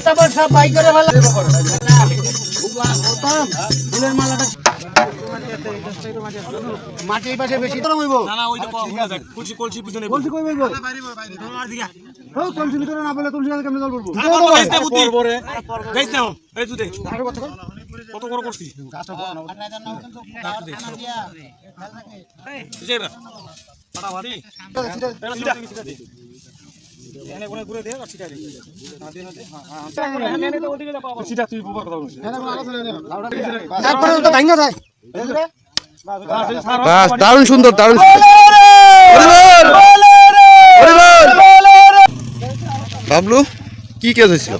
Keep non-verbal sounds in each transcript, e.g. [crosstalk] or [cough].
টাপড় সব বাই করে ফেলা হতাম ফুলের মালাটা মাটি এই পাশে বেশি তোরা হইব না না ওই যে কলসি কলসি পিছনে বলছি কই হইব ও তুলসি ভিতরে না বলে তুলসি গাছে কেমনে জল পড়ব? গাইছ বুদ্ধি। গাইছ না এই তুই দে কত বড় করছিস যে না পাটা সিধা সিধা এনে কোনে ঘুরে দে আর সিধা দে না দে না দে হ্যাঁ সিধা তুই বুবার কথা বলছিস তারপরে তো ভাঙ্গা যায় বাস দারুণ সুন্দর দারুণ পরিবার! পরিবার! বাবলু কি কেস হয়েছিল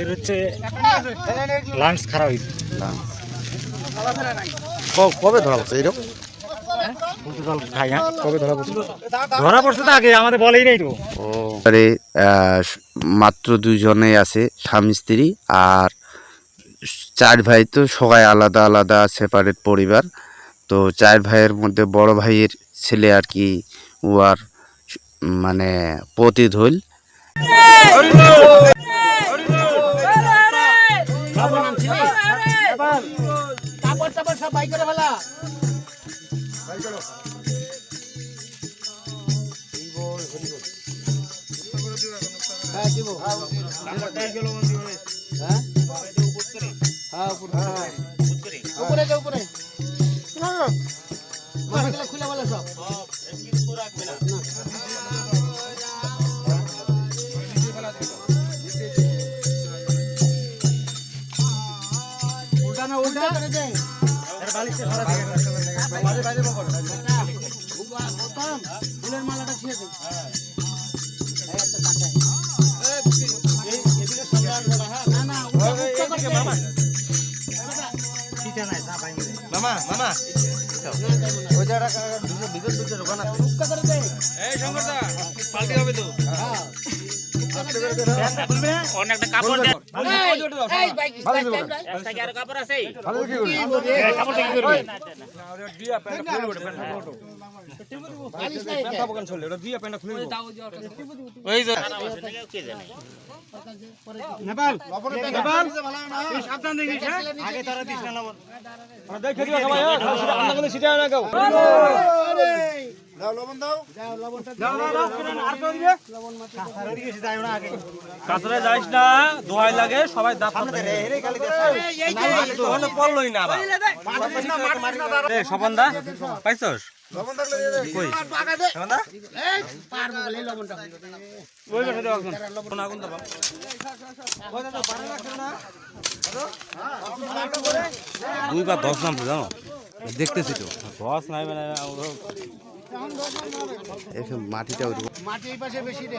এর হচ্ছে লাঞ্চ খারাপ হইছে ক- কবে ধরা পড়ছে এরকম হ্যাঁ কবে ধরা পড়ছিল ধরা পড়ছে তো আগে আমাদের বলেই নাই তো। আরে মাত্র দুজনে আছে স্বামী স্ত্রী আর চার ভাই তো সবাই আলাদা আলাদা সেপারেট পরিবার। তো চার ভাইয়ের মধ্যে বড় ভাইয়ের ছেলে আর কি ও আর মানে পতি ধইল টাপড় টাপড় সব বাই করে ফেলা। হ্যাঁ দিব। হ্যাঁ? হ্যাঁ উপরে। উপরে। ফুলের মালাটা ছিঁড়ে দে না না উল্টা উল্টা করে দে মামা মামা উল্টা করে দে এই শঙ্করদা পাল্টি হবে তো হ্যাঁ অনেকটা কাপড় দে এই বাইক কাপড় আছে কাপড় কি করবে বালিশ নাই কে? দোকান চলে ওটা দিয়ে প্যান্টটা খুলে ওই যে নেপাল নেপাল। তুই সাবধান দেখিস আগে তারা দিস না লবণ ওরা দেখে দিবা সবাই সেটা আন্না করে দাও দাও দাও আর কেউ দিবে কাছারে দিকে না আগে কাছারে যাইস না দোয়াই লাগে সবাই রে রে খালি পড়লই না আবার পাইছস কই? স্বপন দা। এই পারব বলে লবণটা। ওই পাশে দাও এখন আগুন দাও দুইবার দশ নাম জানো? দেখতেছি তো। দশ নাই মানে এখানে মাটিটা ওই মাটি এই পাশে বেশি রে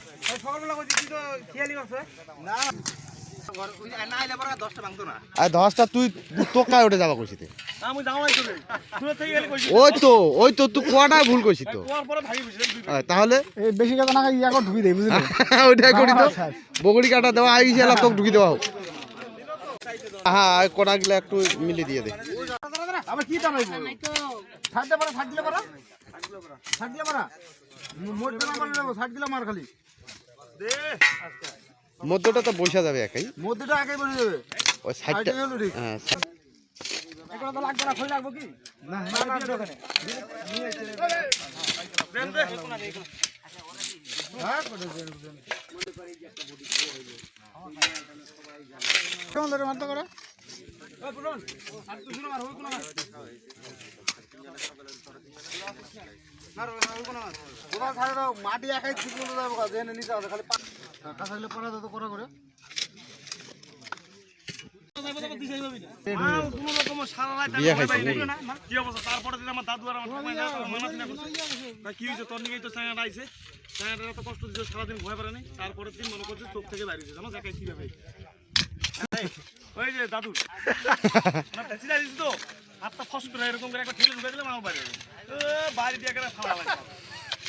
আর তুই তোকায় উঠে যাবা কইছিতে ওই তো ওই তো তুই ভুল কইছিস তো। তাহলে? এই বেশি কথা না ইয়া করে ঢুকি দেই বুঝলি? [laughs] ওইটা করি তো। বগড়ি কাটা দেওয়া আই গেল তোকে ঢুকি দেওয়া হোক। হ্যাঁ কোনা গুলো একটু মিলিয়ে দিয়ে দে। আবার কি টানাইবো? ছাড়তে পারা ছাড় দিলে পারা? ছাড় দিলে পারা? মোট দিলে মার নেব ছাড় দিলে মার খালি। মধ্যটা তো বসা যাবে একাই। মধ্যটা আগে বলে যাবে। ওই সাইডটা সাইডে হ্যাঁ এটা তো লাগবে না খোলা রাখব কি? না না না কেমন ধরে মারতে করে। মাটি একাই ঠিক মতো যাব এনে নিতে হবে খালি কাঁচা পড়া তো করা করে মাল কোনো রকম সারা রাত বিয়ে আমি খাইছে বাইরে নাকি? না, কি অবস্থা তারপরে আমার দাদু আর আমার কি হয়েছে? তোর নিকেই তো চাঙাটা আইছে। চাঙাটা এত কষ্ট দিচ্ছে সারাদিন ভয় পারে নাই তারপরের দিন মনে করছে চোখ থেকে বাইরেছে জানো? দেখাই কীভাবে ওই যে দাদু। [laughs] ফস করে এরকম করে একবার ঠেলে ঢুকে দিলাম আমার ও বাইরে দিয়ে করে ফালা লাগে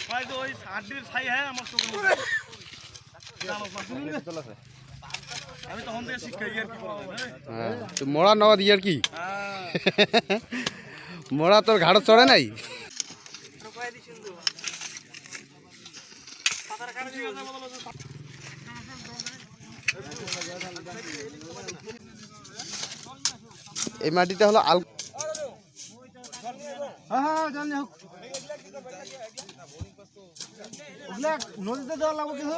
হয়তো ওই হাড্ডির ছাই হ্যাঁ আমার চোখের মধ্যে। আমি তখন থেকে শিক্ষা গিয়ে কি হ্যাঁ? হ্যাঁ, তো মরা দিয়ে আর কি? হ্যাঁ। মরা তোর ঘাড় চড়ে নাই? এই মাটিটা হলো আল জানি হোক ওগুলা নদীতে দেওয়া লাগবে কিছু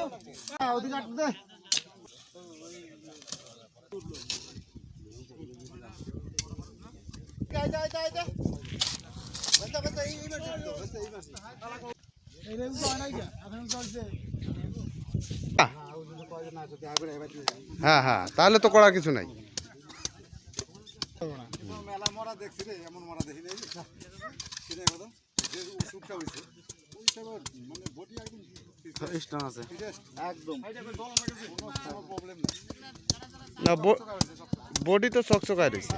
ওদিকে চলছে। হ্যাঁ হ্যাঁ তাহলে তো করার কিছু নাই মেলা মরা দেখছি রে, এমন মরা দেখি কথা যে হয়েছে ওই মানে বডি একদম। একদম কোনো প্রবলেম নেই। না বডি তো চকচকায় রয়েছে।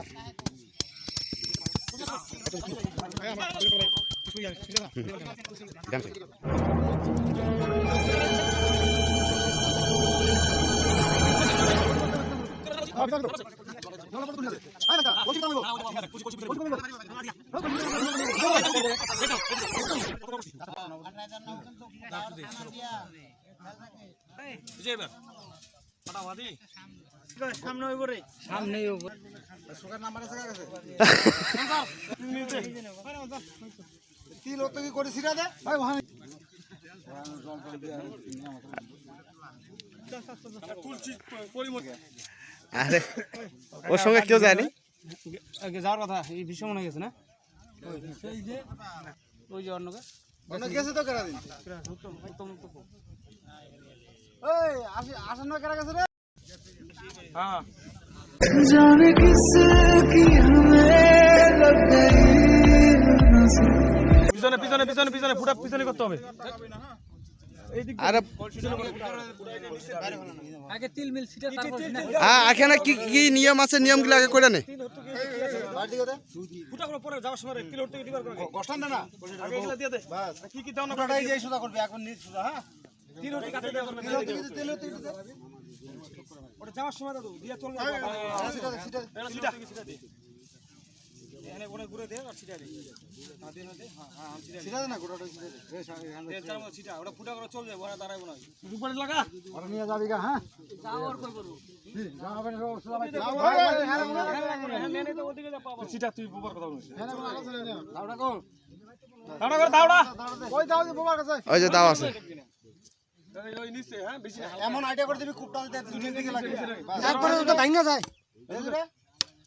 সামনে হইব রে সুগার নাম্বার আছে কাছে কি লোক তো কি করে সিরা দে ভাই ওখানে তুলছি পরিমতি আরে [laughs] ওর সঙ্গে কেউ যায়নি যাওয়ার কথা এই ভীষণ মনে গেছে না? ওই যে ওই অন্যকে। অনেক গেছে তো কেরা দিন এই আসি আসান্ন কেরা গেছে রে। হ্যাঁ। পিছনে পিছনে পিছনে পিছনে ফুটা পিছনে করতে হবে। হ্যাঁ এখানে কি কি নিয়ম আছে? নিয়মগুলো আগে করে নে। যাওয়ার সময় দিয়ে হ্যাঁ? চলবে সিটা দে সিটা দে এটা সিটা সিটা দে এখানে কোনে ঘুরে দে আর সিটা দে। হ্যাঁ দে দে হ্যাঁ হ্যাঁ সিটা সিটা দে। না গোটাটা সিটা দে। বেশ এখানে দে। চার মতো সিটা ওটা ফুটা করে চল যাবে ওরা দাঁড়াইবো না। উপরে লাগা। ওটা নিয়ে যাবি গা হ্যাঁ? যাওয়ার কই করব যা হবে না সব সুদা ভাই সিটা তুই উপর কথা বলিস। দাওড়া কো দাঁড়া করে দাঁড়া ওই দাও যে বোমার কাছে। ওই যে দাও আছে। ওই নিচে হ্যাঁ বেশি এমন আইডিয়া করে দিবি কুপটা দিতে দুনিয়া দিকে লাগবে একবারে তো ভাঙা যায়। বুঝলি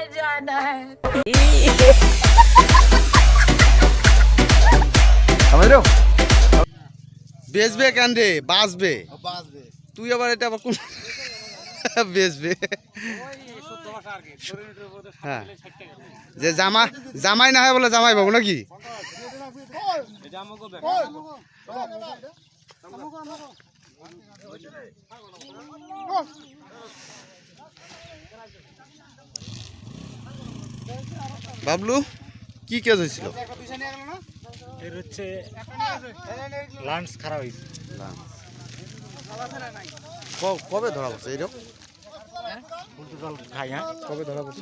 मुझे घर जाना है समझ रहे हो বেচবে কেন রে বাঁচবে বাঁচবে তুই আবার এটা আবার কোন বেচবে হ্যাঁ যে জামা জামাই না হয় বলে জামাই বাবু নাকি বাবলু কি কাজ হয়েছিল? এর হচ্ছে লাঞ্চ খারাপ হয়েছে। কবে ধরা পড়ছে এইরকম? খাই হ্যাঁ? কবে ধরা পড়ছে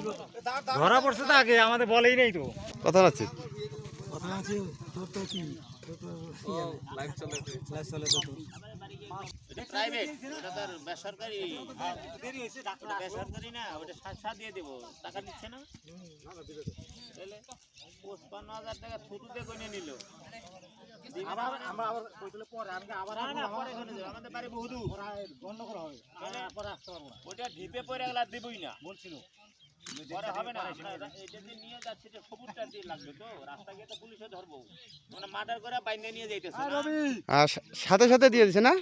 ধরা পড়ছে তো আগে আমাদের বলেই নেই তো। কথা আছে কথা আছে তোর তো কি? লাইভ চলে লাইভ চলে তো তোর প্রাইভেট ওটা তার বেসরকারি দেরি হয়েছে ডাক্তার বেসরকারি না ওটা সাত সাত দিয়ে দেবো টাকা দিচ্ছে না তাহলে পঁচপান্ন হাজার টাকা থুতুতে কইনে নিল আবার আমরা আবার কইলে পরে আমি আবার না না পরে কোনে দেবো আমাদের বাড়ি বহুদূর হবে মানে পরে আসতে পারব ওটা ঢিপে পরে গেলে আর না। বলছিল। পরে হবে না আমরা এটা- এটা যে নিয়ে যাচ্ছে এটা সবুজটা দিয়ে লাগবে তো রাস্তা গিয়ে তো পুলিশে ধরবো। মানে মার্ডার করে বাইন্দে নিয়ে যাইতেছে আর সাথে সাথে দিয়ে দিছে না?